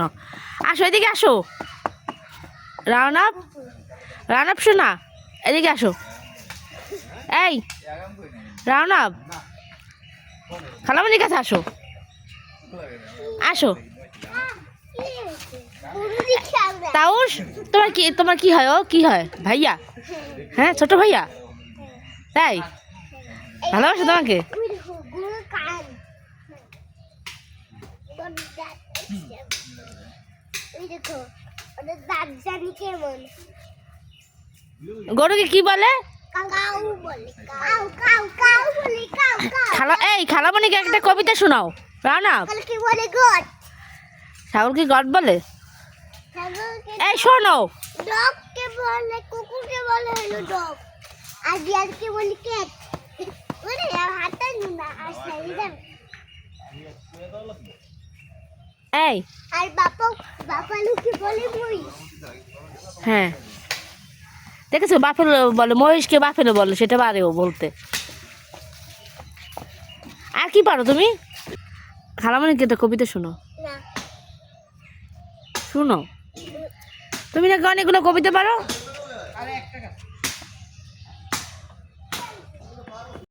শোনো আসো, এদিকে আসো। রানাপ রানাপ শোনা। এদিকে আসো। এই রানাপ খালামণির কাছে আসো। আসো। তাউস, তোমার কি তোমার কি হয় ও? কি হয়? ভাইয়া? হ্যাঁ ছোট ভাইয়া? তাই ভালোবাসো তোমাকে? গরুকে কি বলে? কাউ বলে কাউ কাউ কাউ বলে কাউ কাউ। খালা এই খালামণিকে একটা কবিতা শোনাও। গড? ছাগল কি গড বলে? এই শোনো। ডগকে বলে কুকুরকে বলে হলো ডগ। আর বিড়ালকে বলে ক্যাট। ওরে হাতে না আর সাইডে এই। আর বাপা বাপালুকে বলে মই হ্যাঁ। দেখেছ বাফেলো বলে মহেশকে বাফেলো বলে সেটা পারেও বলতে। আর কি পারো তুমি? খালামণিকে একটা কবিতা শোনো। না। শুনো। তুমি নাকি অনেকগুলো কবিতা পারো?